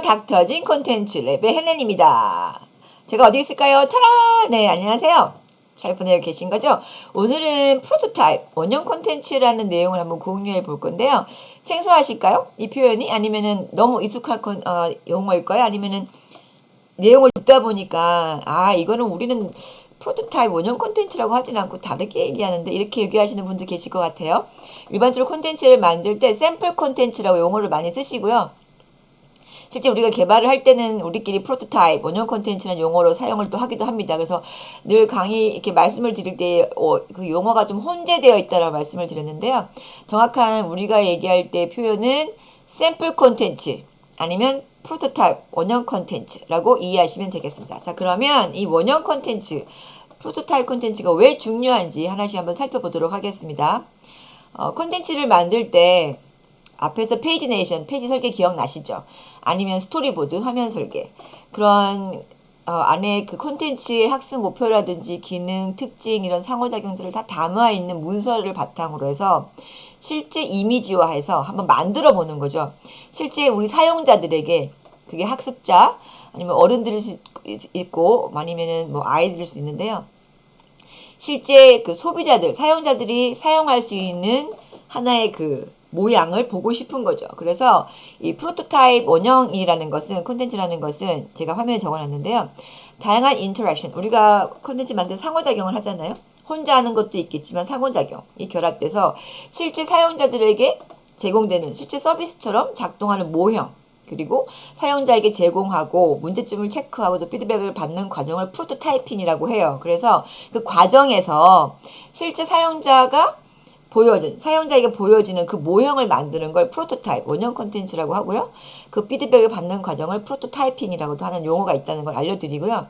닥터진 콘텐츠 랩의 헬렌입니다. 제가 어디 있을까요? 타라! 네, 안녕하세요. 잘 보내고 계신 거죠? 오늘은 프로토타입, 원형 콘텐츠라는 내용을 한번 공유해 볼 건데요. 생소하실까요? 이 표현이? 아니면은 너무 익숙한 건, 어, 용어일까요? 아니면은 내용을 듣다 보니까, 아, 이거는 우리는 프로토타입 원형 콘텐츠라고 하진 않고 다르게 얘기하는데 이렇게 얘기하시는 분도 계실 것 같아요. 일반적으로 콘텐츠를 만들 때 샘플 콘텐츠라고 용어를 많이 쓰시고요. 실제 우리가 개발을 할 때는 우리끼리 프로토타입, 원형 콘텐츠라는 용어로 사용을 또 하기도 합니다. 그래서 늘 강의 이렇게 말씀을 드릴 때 그 용어가 좀 혼재되어 있다라고 말씀을 드렸는데요. 정확한 우리가 얘기할 때 표현은 샘플 콘텐츠 아니면 프로토타입 원형 콘텐츠라고 이해하시면 되겠습니다. 자, 그러면 이 원형 콘텐츠, 프로토타입 콘텐츠가 왜 중요한지 하나씩 한번 살펴보도록 하겠습니다. 어, 콘텐츠를 만들 때 앞에서 페이지 네이션, 페이지 설계 기억나시죠? 아니면 스토리보드, 화면 설계. 그런 어, 안에 그 콘텐츠의 학습 목표라든지 기능, 특징 이런 상호작용들을 다 담아 있는 문서를 바탕으로 해서 실제 이미지화해서 한번 만들어 보는 거죠. 실제 우리 사용자들에게 그게 학습자 아니면 어른들일 수 있고 아니면은 뭐 아이들일 수 있는데요. 실제 그 소비자들, 사용자들이 사용할 수 있는 하나의 그 모양을 보고 싶은 거죠. 그래서 이 프로토타입 원형이라는 것은 콘텐츠라는 것은 제가 화면에 적어놨는데요. 다양한 인터랙션 우리가 콘텐츠 만들 상호작용을 하잖아요. 혼자 하는 것도 있겠지만 상호작용이 결합돼서 실제 사용자들에게 제공되는 실제 서비스처럼 작동하는 모형 그리고 사용자에게 제공하고 문제점을 체크하고 또 피드백을 받는 과정을 프로토타이핑이라고 해요. 그래서 그 과정에서 실제 사용자가 보여진 사용자에게 보여지는 그 모형을 만드는 걸 프로토타입 원형 콘텐츠라고 하고요. 그 피드백을 받는 과정을 프로토타이핑이라고도 하는 용어가 있다는 걸 알려드리고요.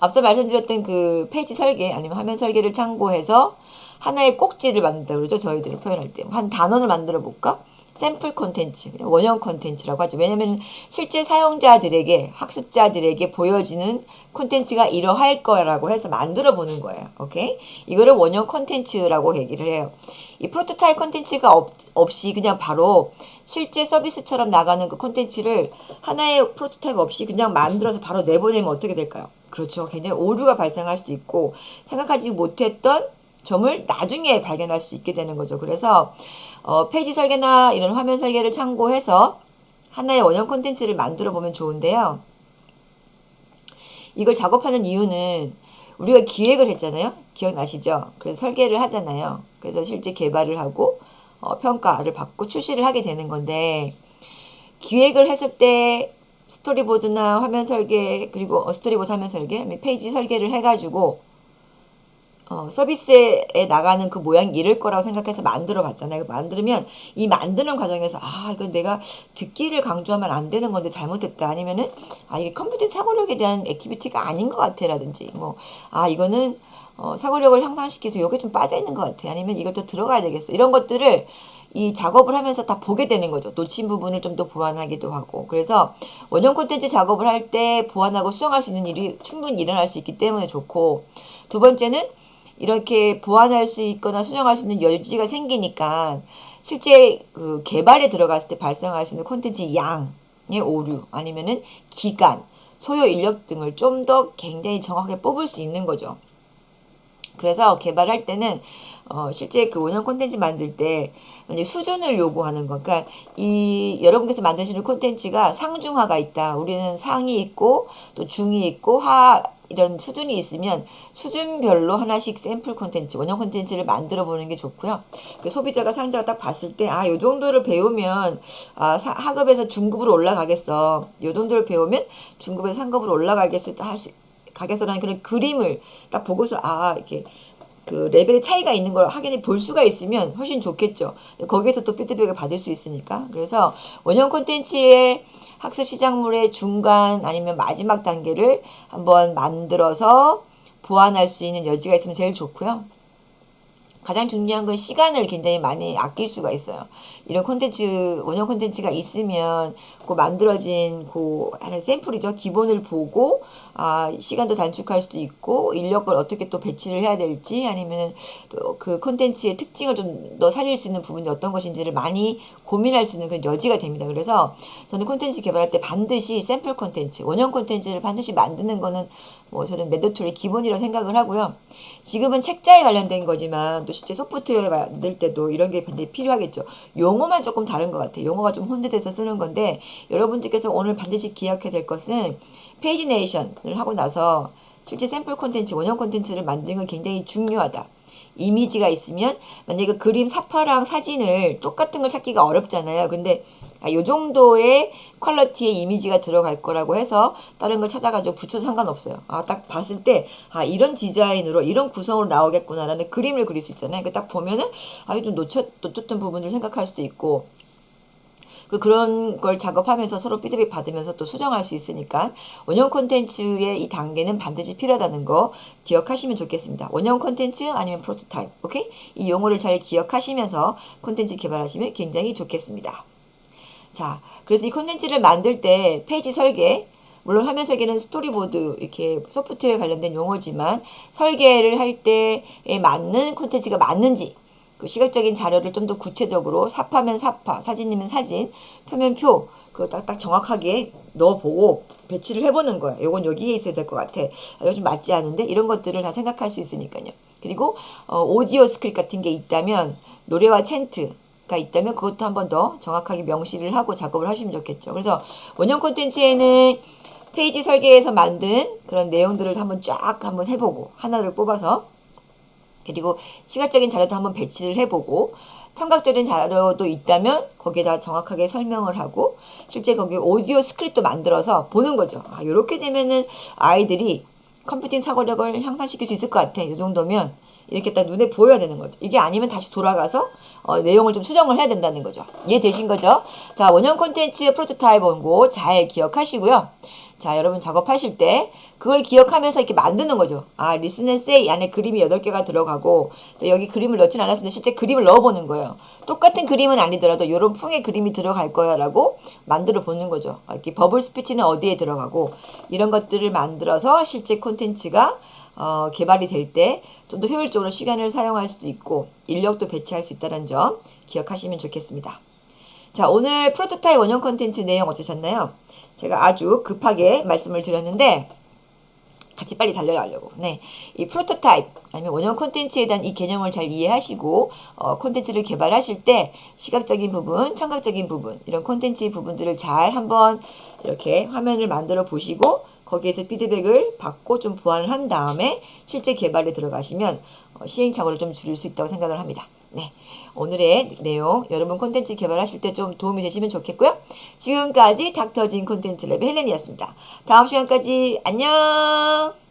앞서 말씀드렸던 그 페이지 설계 아니면 화면 설계를 참고해서 하나의 꼭지를 만든다 그러죠. 저희들을 표현할 때. 한 단원을 만들어 볼까? 샘플 콘텐츠, 원형 콘텐츠라고 하죠. 왜냐면 실제 사용자들에게, 학습자들에게 보여지는 콘텐츠가 이러할 거라고 해서 만들어 보는 거예요. 오케이? 이거를 원형 콘텐츠라고 얘기를 해요. 이 프로토타입 콘텐츠가 없, 없이 그냥 바로 실제 서비스처럼 나가는 그 콘텐츠를 하나의 프로토타입 없이 그냥 만들어서 바로 내보내면 어떻게 될까요? 그렇죠. 굉장히 오류가 발생할 수도 있고 생각하지 못했던 점을 나중에 발견할 수 있게 되는 거죠. 그래서 어, 페이지 설계나 이런 화면 설계를 참고해서 하나의 원형 콘텐츠를 만들어 보면 좋은데요. 이걸 작업하는 이유는 우리가 기획을 했잖아요. 기억나시죠? 그래서 설계를 하잖아요. 그래서 실제 개발을 하고 어, 평가를 받고 출시를 하게 되는 건데 기획을 했을 때 스토리보드나 화면 설계 그리고 어, 스토리보드 화면 설계 페이지 설계를 해가지고 어, 서비스에 나가는 그 모양이 이럴 거라고 생각해서 만들어 봤잖아요. 만들면 이 만드는 과정에서 아 이건 내가 듣기를 강조하면 안 되는 건데 잘못했다 아니면은 아 이게 컴퓨터 사고력에 대한 액티비티가 아닌 것 같아라든지 뭐 아 이거는 어, 사고력을 향상시켜서 여기 좀 빠져 있는 것 같아 아니면 더 들어가야 되겠어 이런 것들을 이 작업을 하면서 다 보게 되는 거죠. 놓친 부분을 좀 더 보완하기도 하고. 그래서 원형 콘텐츠 작업을 할 때 보완하고 수정할 수 있는 일이 충분히 일어날 수 있기 때문에 좋고 두 번째는 이렇게 보완할 수 있거나 수정할 수 있는 여지가 생기니까 실제 그 개발에 들어갔을 때 발생할 수 있는 콘텐츠 양의 오류 아니면은 기간, 소요 인력 등을 좀 더 굉장히 정확하게 뽑을 수 있는 거죠. 그래서 개발할 때는 어, 실제 그 원형 콘텐츠 만들 때 수준을 요구하는 거, 그러니까 이 여러분께서 만드시는 콘텐츠가 상중하가 있다. 우리는 상이 있고 또 중이 있고 하 이런 수준이 있으면 수준별로 하나씩 샘플 콘텐츠, 원형 콘텐츠를 만들어 보는 게 좋고요. 그 소비자가 상자가 딱 봤을 때, 아, 요 정도를 배우면, 아, 사, 하급에서 중급으로 올라가겠어. 요 정도를 배우면 중급에서 상급으로 올라가겠어. 할 수, 가겠어라는 그런 그림을 딱 보고서, 아, 이렇게 그 레벨의 차이가 있는 걸 확인해 볼 수가 있으면 훨씬 좋겠죠. 거기에서 또 피드백을 받을 수 있으니까. 그래서 원형 콘텐츠의 학습 시작물의 중간 아니면 마지막 단계를 한번 만들어서 보완할 수 있는 여지가 있으면 제일 좋고요. 가장 중요한 건 시간을 굉장히 많이 아낄 수가 있어요. 이런 콘텐츠, 원형 콘텐츠가 있으면 그 만들어진 그 하나의 샘플이죠. 기본을 보고 아, 시간도 단축할 수도 있고 인력을 어떻게 또 배치를 해야 될지 아니면 또 그 콘텐츠의 특징을 좀 더 살릴 수 있는 부분이 어떤 것인지를 많이 고민할 수 있는 그런 여지가 됩니다. 그래서 저는 콘텐츠 개발할 때 반드시 샘플 콘텐츠, 원형 콘텐츠를 반드시 만드는 거는 뭐 저는 매도토리 기본이라고 생각을 하고요. 지금은 책자에 관련된 거지만 또 실제 소프트웨어 만들 때도 이런 게 반드시 필요하겠죠. 용어만 조금 다른 것 같아요. 용어가 좀 혼재돼서 쓰는 건데 여러분들께서 오늘 반드시 기억해야 될 것은 페이지 네이션을 하고 나서 실제 샘플 콘텐츠, 원형 콘텐츠를 만드는 건 굉장히 중요하다. 이미지가 있으면 만약에 그 그림 사파랑 사진을 똑같은 걸 찾기가 어렵잖아요. 근데 아, 요 정도의 퀄러티의 이미지가 들어갈 거라고 해서 다른 걸 찾아가지고 붙여도 상관없어요. 아, 딱 봤을 때, 아, 이런 디자인으로, 이런 구성으로 나오겠구나라는 그림을 그릴 수 있잖아요. 그딱 보면은, 아, 좀 놓쳤, 놓쳤던 부분을 생각할 수도 있고, 그리고 그런 걸 작업하면서 서로 피드백 받으면서 또 수정할 수 있으니까 원형 콘텐츠의 이 단계는 반드시 필요하다는 거 기억하시면 좋겠습니다. 원형 콘텐츠 아니면 프로토타입, 오케이? 이 용어를 잘 기억하시면서 콘텐츠 개발하시면 굉장히 좋겠습니다. 자, 그래서 이 콘텐츠를 만들 때 페이지 설계, 물론 화면 설계는 스토리보드 이렇게 소프트웨어 관련된 용어지만 설계를 할 때에 맞는 콘텐츠가 맞는지 그 시각적인 자료를 좀 더 구체적으로 사파면 사파, 사진이면 사진, 표면 표, 그거 딱딱 정확하게 넣어보고 배치를 해보는 거예요. 요건 여기에 있어야 될 것 같아. 아, 요즘 맞지 않은데 이런 것들을 다 생각할 수 있으니까요. 그리고 어, 오디오 스크립트 같은 게 있다면 노래와 챈트가 있다면 그것도 한 번 더 정확하게 명시를 하고 작업을 하시면 좋겠죠. 그래서 원형 콘텐츠에는 페이지 설계에서 만든 그런 내용들을 한번 쫙 한번 해보고 하나를 뽑아서 그리고 시각적인 자료도 한번 배치를 해보고 청각적인 자료도 있다면 거기에다 정확하게 설명을 하고 실제 거기 오디오 스크립트 만들어서 보는 거죠. 아, 이렇게 되면은 아이들이 컴퓨팅 사고력을 향상시킬 수 있을 것 같아. 이 정도면 이렇게 딱 눈에 보여야 되는 거죠. 이게 아니면 다시 돌아가서 어, 내용을 좀 수정을 해야 된다는 거죠. 이해 되신 거죠? 자, 원형 콘텐츠 프로토타입 원고 잘 기억하시고요. 자, 여러분 작업하실 때 그걸 기억하면서 이렇게 만드는 거죠. 아, 리슨 앤 세이 안에 그림이 8개가 들어가고 여기 그림을 넣진 않았습니다. 실제 그림을 넣어보는 거예요. 똑같은 그림은 아니더라도 이런 풍의 그림이 들어갈 거야 라고 만들어 보는 거죠. 이렇게 버블 스피치는 어디에 들어가고 이런 것들을 만들어서 실제 콘텐츠가 어, 개발이 될 때 좀 더 효율적으로 시간을 사용할 수도 있고 인력도 배치할 수 있다는 점 기억하시면 좋겠습니다. 자, 오늘 프로토타입 원형 콘텐츠 내용 어떠셨나요? 제가 아주 급하게 말씀을 드렸는데 같이 빨리 달려가려고. 네. 이 프로토타입 아니면 원형 콘텐츠에 대한 이 개념을 잘 이해하시고 어, 콘텐츠를 개발하실 때 시각적인 부분, 청각적인 부분 이런 콘텐츠 부분들을 잘 한번 이렇게 화면을 만들어 보시고 거기에서 피드백을 받고 좀 보완을 한 다음에 실제 개발에 들어가시면 어, 시행착오를 좀 줄일 수 있다고 생각을 합니다. 네. 오늘의 내용 여러분 콘텐츠 개발하실 때 좀 도움이 되시면 좋겠고요. 지금까지 닥터진 콘텐츠 랩의 헬렌이었습니다. 다음 시간까지 안녕!